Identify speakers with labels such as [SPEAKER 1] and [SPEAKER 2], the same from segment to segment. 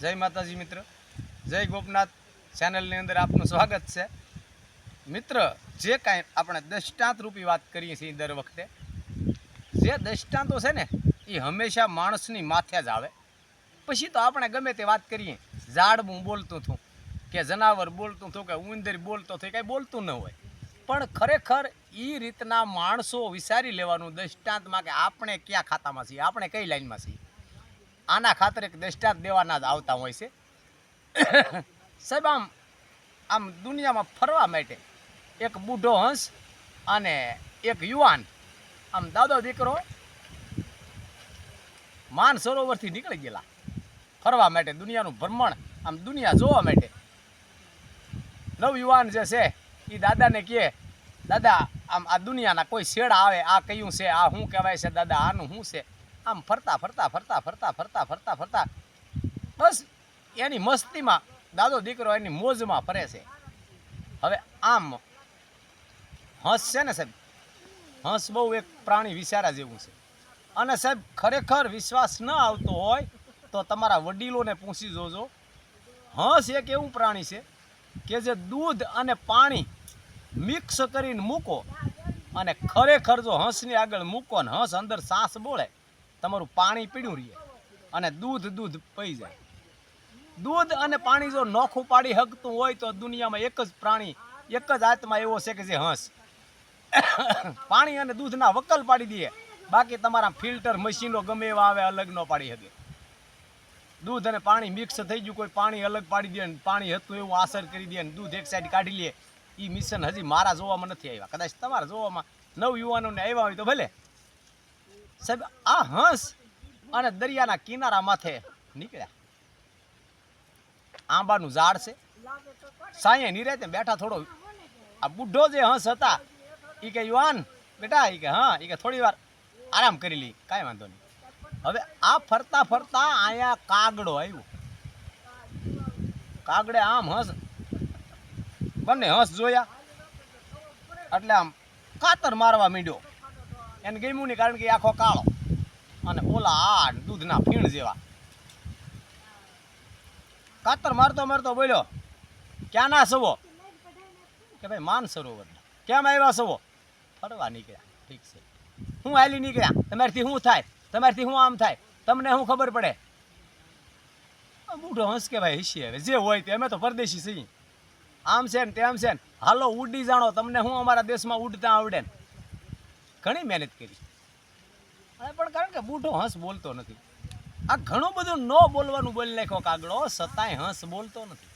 [SPEAKER 1] જય માતાજી મિત્ર. જય ગોપનાથ ચેનલની અંદર આપનું સ્વાગત છે. મિત્ર, જે કાંઈ આપણે દષ્ટાંત રૂપી વાત કરીએ છીએ દર વખતે, જે દષ્ટાંતો છે ને, એ હંમેશા માણસની માથે જ આવે. પછી તો આપણે ગમે તે વાત કરીએ, ઝાડવું બોલતું હતું, કે જનાવર બોલતું હતું, કે ઉંદર બોલતો હતો કાંઈ બોલતું ન હોય. પણ ખરેખર એ રીતના માણસો વિચારી લેવાનું દષ્ટાંતમાં કે આપણે ક્યાં ખાતામાં છીએ, આપણે કઈ લાઈનમાં છીએ? આના ખાતર એક દ્રષ્ટાંત દેવાના જ આવતા હોય છે. સાહેબ, આમ આમ દુનિયામાં ફરવા માટે એક બુઢો હંસ અને એક યુવાન, આમ દાદો દીકરો માન સરોવરથી નીકળી ગયેલા. ફરવા માટે, દુનિયાનું ભ્રમણ, આમ દુનિયા જોવા માટે. નવ યુવાન જે છે એ દાદાને કહે, દાદા, આમ આ દુનિયાના કોઈ શેડા આવે, આ કયું છે, આ શું કહેવાય છે, દાદા, આનું શું છે? આમ ફરતા ફરતા ફરતા ફરતા ફરતા ફરતા ફરતા. બસ એની મસ્તીમાં દાદો દીકરો એની મોજમાં ફરે છે. હવે આમ હંસ છે ને સાહેબ? હંસ બહુ એક પ્રાણી વિચારા જેવું છે. અને સાહેબ, ખરેખર વિશ્વાસ ન આવતો હોય તો તમારા વડીલોને પૂછી જોજો. હંસ એક એવું પ્રાણી છે કે જે દૂધ અને પાણી મિક્સ કરીને મૂકો અને ખરેખર જો હંસની આગળ મૂકો ને હંસ અંદર સાસ બોળે તમારું પાણી પીડ્યું રહીએ અને દૂધ દૂધ પી જાય. દૂધ અને પાણી જો નોખું પાડી હકતું હોય તો દુનિયામાં એક જ પ્રાણી, એક જ આત્મા એવો છે કે જે હંસ. પાણી અને દૂધના વકલ પાડી દઈએ બાકી તમારા ફિલ્ટર મશીનો ગમે એવા આવે અલગ ન પાડી શકે. દૂધ અને પાણી મિક્સ થઈ ગયું, કોઈ પાણી અલગ પાડી દે ને પાણી હતું એવું આસર કરી દે ને દૂધ એક સાઈડ કાઢી લે. એ મિશન હજી મારા જોવામાં નથી આવ્યા. કદાચ તમારા જોવામાં નવ યુવાનોને આવ્યા હોય તો ભલે. સાહેબ, આ હંસ અને દરિયાના કિનારા માથે નીકળ્યા. આંબાનું ઝાડ છે. સાંયે નિરાતે બેઠા થોડો, આ બુઢો જે હંસ હતા એ કે યુવાન, બેટા એ કે હા એ કે થોડી વાર આરામ કરી લઈ કાંઈ વાંધો નહીં. હવે આ ફરતા ફરતા અહીંયા કાગડો આવ્યો. કાગડે આમ હંસ, બંને હંસ જોયા. એટલે આમ કાતર મારવા માંડ્યો. એને ગમ્યું નહીં કારણ કે આખો કાળો. અને ઓલા આઠ દૂધના ફીણ જેવા. કાતર મારતો મારતો બોલ્યો, ક્યાં ના સવો? કે ભાઈ, માન સરોવર કેમ આવ્યા સવો? ફરવા નીકળ્યા. ઠીક છે. હું હાલી નીકળ્યા. તમારથી શું થાય? તમારથી શું આમ થાય? તમને શું ખબર પડે? બુઢો હંસ કે ભાઈ હિસી હવે જે હોય તે, અમે તો પરદેશી છીએ. આમ છે ને તેમ છે ને. હાલો, ઉડી જાણો. તમને હું અમારા દેશમાં ઉડતા આવડે ને. ઘણી મહેનત કરી. અને પણ કારણ કે બુઢો હંસ બોલતો નથી. આ ઘણું બધું ન બોલવાનું બોલી નાખ્યો કાગડો, સતાય હંસ બોલતો નથી.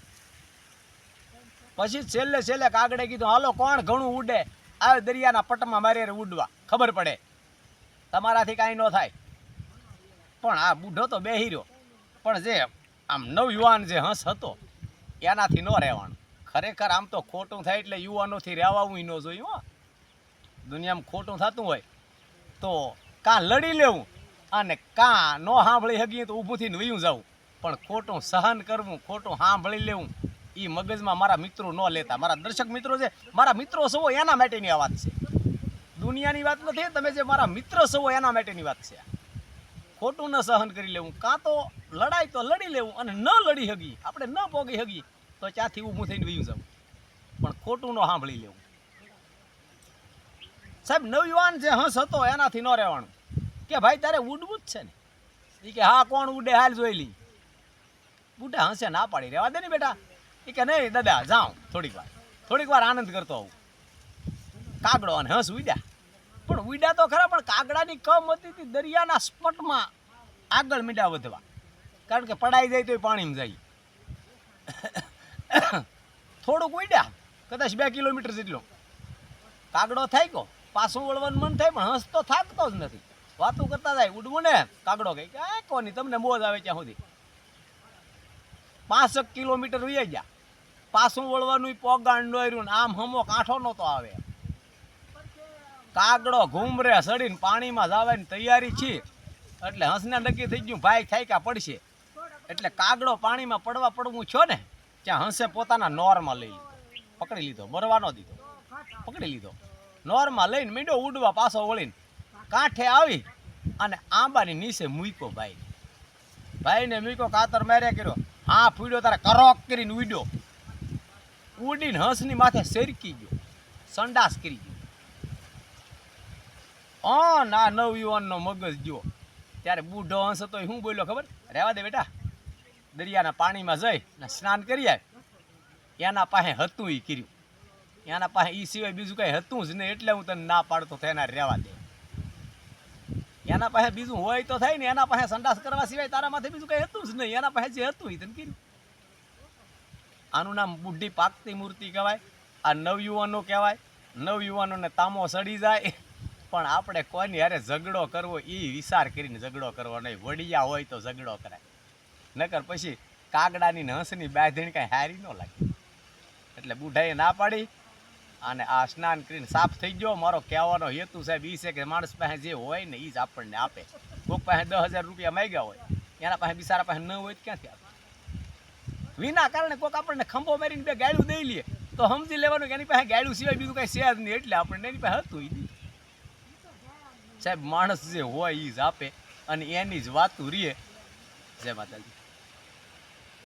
[SPEAKER 1] પછી છેલ્લે છેલ્લે કાગડે કીધું, હાલો, કોણ ઘણું ઉડે? આ દરિયાના પટમાં મારે ઉડવા. ખબર પડે. તમારાથી કાંઈ ન થાય. પણ આ બુઢો તો બેહી રહ્યો પણ જે આમ નવયુવાન જે હંસ હતો, એનાથી ન રહેવાનું. ખરેખર આમ તો ખોટું થાય એટલે યુવાનોથી રહેવાવું ન જોયું, હો. દુનિયામાં ખોટું થતું હોય તો કાં લડી લેવું અને કાં ન સાંભળી શકીએ તો ઊભું થઈને વયું જવું. પણ ખોટું સહન કરવું, ખોટું સાંભળી લેવું એ મગજમાં મારા મિત્રો ન લેતા. મારા દર્શક મિત્રો છે, મારા મિત્રો સવો એના માટેની આ વાત છે. દુનિયાની વાત નથી, તમે જે મારા મિત્ર સવો એના માટેની વાત છે. ખોટું ન સહન કરી લેવું, કાં તો લડાઈ તો લડી લેવું અને ન લડી હગી આપણે ન પોગી હગી તો ત્યાંથી ઊભું થઈને વયું જવું? પણ ખોટું ન સાંભળી લેવું. સાહેબ, નવયુવાન જે હંસ હતો એનાથી ન રહેવાનું. કે ભાઈ, તારે ઉડવું જ છે ને. એ કે, હા, કોણ ઉડે? હાલ જોઈ લી બુઢા હંસે ના પાડી. રહેવા દે ને બેટા. એ કે, નહીં, દાદા જાઉં થોડીક વાર. થોડીક વાર આનંદ કરતો આવું. કાગડો અને હંસ ઉડ્યા. પણ ઉડ્યા તો ખરા, પણ કાગડાની કમ હતી તી દરિયાના સ્પટમાં આગળ મીડા વધવા. કારણ કે પડાઈ જાય તો પાણીમાં જાય. થોડુંક ઉડ્યા. કદાચ બે કિલોમીટર જેટલો. કાગડો થાય કો પાછું વળવાનું મન થાય, પણ હંસ તો થાકતો જ નથી. વાતું કરતા થાય ઉડવું ને કાગડો કઈ કે કોની? તમને મોજ આવે ત્યાં સુધી? પાંસઠ કિલોમીટર વી ગયા. પાછું વળવાનું પોગાણ નોર્યું આમ હમો કાંઠો નહોતો આવે. કાગડો ઘૂમરે સડીને પાણીમાં જવાની તૈયારી છે. એટલે હંસને નક્કી થઈ ગયું, ભાઈ, થાયકા પડશે. એટલે કાગડો પાણીમાં પડવા પડવું છો ને, ત્યાં હંસે પોતાના નોરમાં લઈ પકડી લીધો મરવાનો દીધો. પકડી લીધો. નોરમાં લઈને મીંડો ઉડવા પાછો વળીને કાંઠે આવી અને આંબાની નીચે મૂક્યો ભાઈ. ભાઈને મૂક્યો, કાતર માર્યા કર્યો. હા, ફૂડ્યો, તારે કરોક કરીને ઉડ્યો. ઉડીને હંસની માથે શેરકી ગયો. સંડાસ કરી ગયો. હા ના નવયુવાનનો મગજ જો ત્યારે બુઢો હંસ હતો શું બોલ્યો ખબર? રહેવા દે બેટા. દરિયાના પાણીમાં જઈ ને સ્નાન કરી આવે એના પાસે હતું એ કર્યું. એના પાસે એ સિવાય બીજું કઈ હતું જ નહીં, એટલે હું તને ના પાડતો તો એના રહેવા દે. એના પાસે બીજું હોય તો થાય ને, એના પાસે સંડાસ કરવા સિવાય તારા માથે બીજું કઈ હતું જ નહીં, એના પાસે જે હતું એ તને કીધું. આનું નામ બુઢી પાકતી મૂર્તિ કહેવાય, આ નવયુવાનો કહેવાય, નવયુવાનોને તામો સડી જાય, પણ આપણે કોઈની હારે ઝઘડો કરવો એ વિચાર કરીને ઝઘડો કરવો નહીં, વડિયા હોય તો ઝઘડો કરાય. નકર પછી કાગડાની હંસની બાંધણી કાંઈ હારી ન લાગે. એટલે બુઢાએ ના પાડી અને આ સ્નાન કરીને સાફ થઈ ગયો. મારો કહેવાનો હેતુ સાહેબ એ છે કે માણસ પાસે જે હોય ને એ જ આપણને આપે. કોઈક પાસે દસ હજાર રૂપિયા માંગ્યા હોય, એના પાસે બિચારા પાસે ન હોય તો ક્યાંથી આપે? વિના કારણે કોઈક આપણને ખંભો મારીને બે ગાડું દઈ લે, તો સમજી લેવાનું કે એની પાસે ગાડું સિવાય બીજું કાંઈ છે નહીં, એટલે આપણને એની પાસે હતું એ. સાહેબ, માણસ જે હોય એ જ આપે અને એની જ વાતું રીએ જય માતાજી.